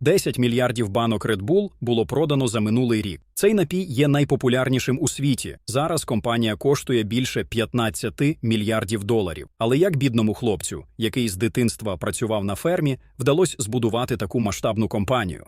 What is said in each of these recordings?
10 мільярдів банок Red Bull було продано за минулий рік. Цей напій є найпопулярнішим у світі. Зараз компанія коштує більше 15 мільярдів доларів. Але як бідному хлопцю, який з дитинства працював на фермі, вдалося збудувати таку масштабну компанію?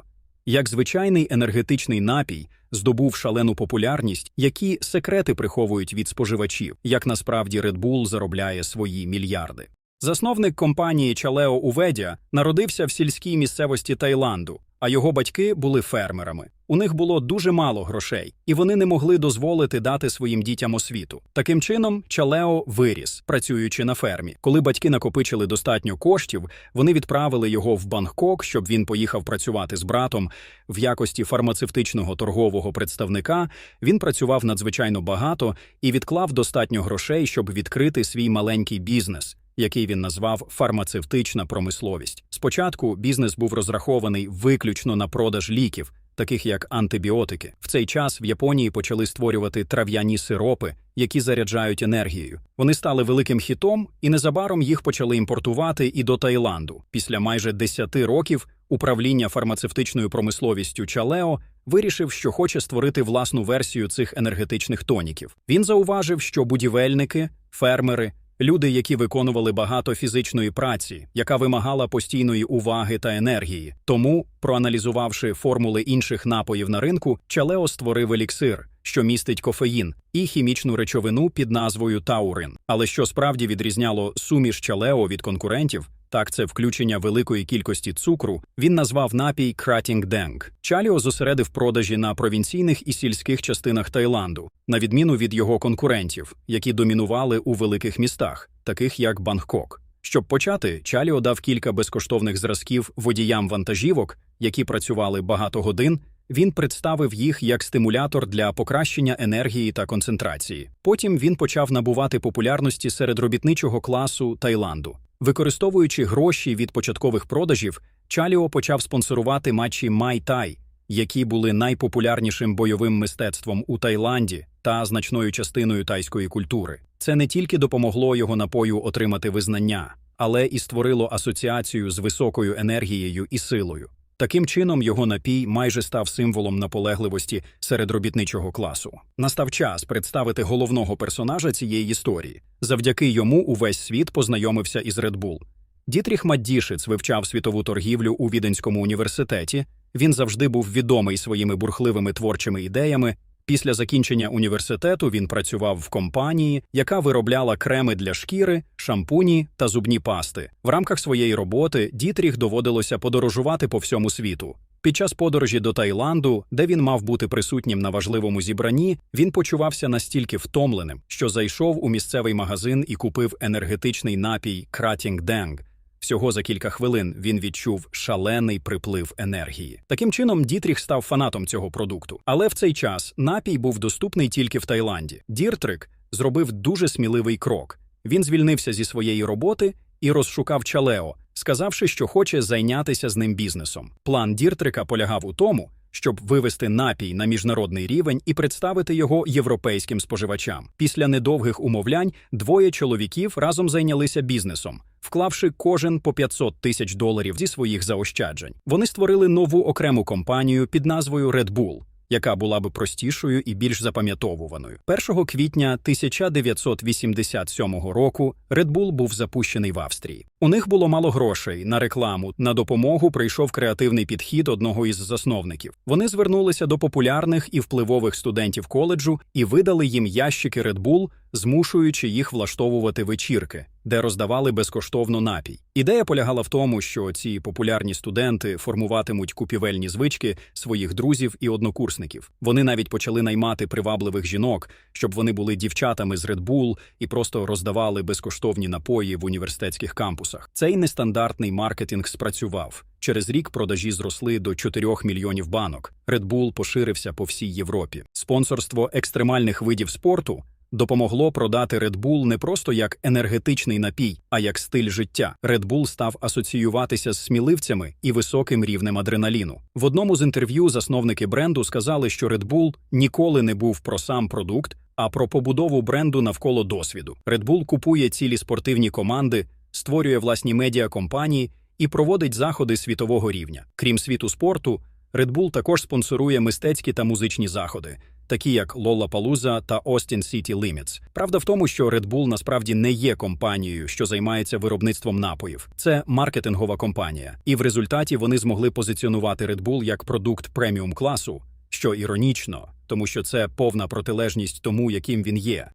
Як звичайний енергетичний напій здобув шалену популярність, які секрети приховують від споживачів, як насправді Red Bull заробляє свої мільярди. Засновник компанії Чалео Уведя народився в сільській місцевості Таїланду, а його батьки були фермерами. У них було дуже мало грошей, і вони не могли дозволити дати своїм дітям освіту. Таким чином, Чалео виріс, працюючи на фермі. Коли батьки накопичили достатньо коштів, вони відправили його в Бангкок, щоб він поїхав працювати з братом в якості фармацевтичного торгового представника. Він працював надзвичайно багато і відклав достатньо грошей, щоб відкрити свій маленький бізнес який він назвав фармацевтична промисловість. Спочатку бізнес був розрахований виключно на продаж ліків, таких як антибіотики. В цей час в Японії почали створювати трав'яні сиропи, які заряджають енергією. Вони стали великим хітом, і незабаром їх почали імпортувати і до Таїланду. Після майже 10 років управління фармацевтичною промисловістю Чалео вирішив, що хоче створити власну версію цих енергетичних тоніків. Він зауважив, що будівельники, фермери. Люди, які виконували багато фізичної праці, яка вимагала постійної уваги та енергії. Тому, проаналізувавши формули інших напоїв на ринку, Чалео створив еліксир, що містить кофеїн, і хімічну речовину під назвою таурин. Але що справді відрізняло суміш Чалео від конкурентів, так це включення великої кількості цукру, він назвав напій Кратінг Денг. Чаліо зосередив продажі на провінційних і сільських частинах Таїланду, на відміну від його конкурентів, які домінували у великих містах, таких як Бангкок. Щоб почати, Чаліо дав кілька безкоштовних зразків водіям вантажівок, які працювали багато годин. Він представив їх як стимулятор для покращення енергії та концентрації. Потім він почав набувати популярності серед робітничого класу Таїланду. Використовуючи гроші від початкових продажів, Чаліо почав спонсорувати матчі Май-Тай, які були найпопулярнішим бойовим мистецтвом у Таїланді та значною частиною тайської культури. Це не тільки допомогло його напою отримати визнання, але і створило асоціацію з високою енергією і силою. Таким чином, його напій майже став символом наполегливості серед робітничого класу. Настав час представити головного персонажа цієї історії. Завдяки йому увесь світ познайомився із Red Bull. Дітріх Маддішиц вивчав світову торгівлю у Віденському університеті. Він завжди був відомий своїми бурхливими творчими ідеями Після закінчення університету він працював в компанії, яка виробляла креми для шкіри, шампуні та зубні пасти. В рамках своєї роботи Дітріх доводилося подорожувати по всьому світу. Під час подорожі до Таїланду, де він мав бути присутнім на важливому зібранні, він почувався настільки втомленим, що зайшов у місцевий магазин і купив енергетичний напій Кратінг Денг, Всього за кілька хвилин він відчув шалений приплив енергії. Таким чином, Дітріх став фанатом цього продукту. Але в цей час напій був доступний тільки в Таїланді. Діртрик зробив дуже сміливий крок. Він звільнився зі своєї роботи і розшукав Чалео, сказавши, що хоче зайнятися з ним бізнесом. План Діртрика полягав у тому, щоб вивести напій на міжнародний рівень і представити його європейським споживачам. Після недовгих умовлянь двоє чоловіків разом зайнялися бізнесом, вклавши кожен по 500 тисяч доларів зі своїх заощаджень. Вони створили нову окрему компанію під назвою Red Bull яка була би простішою і більш запам'ятовуваною. 1 квітня 1987 року Red Bull був запущений в Австрії. У них було мало грошей на рекламу. На допомогу прийшов креативний підхід одного із засновників. Вони звернулися до популярних і впливових студентів коледжу і видали їм ящики Red Bull, змушуючи їх влаштовувати вечірки де роздавали безкоштовно напій. Ідея полягала в тому, що ці популярні студенти формуватимуть купівельні звички своїх друзів і однокурсників. Вони навіть почали наймати привабливих жінок, щоб вони були дівчатами з Red Bull і просто роздавали безкоштовні напої в університетських кампусах. Цей нестандартний маркетинг спрацював. Через рік продажі зросли до 4 мільйонів банок. Red Bull поширився по всій Європі. Спонсорство екстремальних видів спорту допомогло продати Red Bull не просто як енергетичний напій, а як стиль життя. Red Bull став асоціюватися з сміливцями і високим рівнем адреналіну. В одному з інтерв'ю засновники бренду сказали, що Red Bull ніколи не був про сам продукт, а про побудову бренду навколо досвіду. Red Bull купує цілі спортивні команди, створює власні медіакомпанії і проводить заходи світового рівня. Крім світу спорту, Red Bull також спонсорує мистецькі та музичні заходи, такі як Lollapalooza та Austin City Limits. Правда в тому, що Red Bull насправді не є компанією, що займається виробництвом напоїв. Це маркетингова компанія, і в результаті вони змогли позиціонувати Red Bull як продукт преміум класу, що іронічно, тому що це повна протилежність тому, яким він є.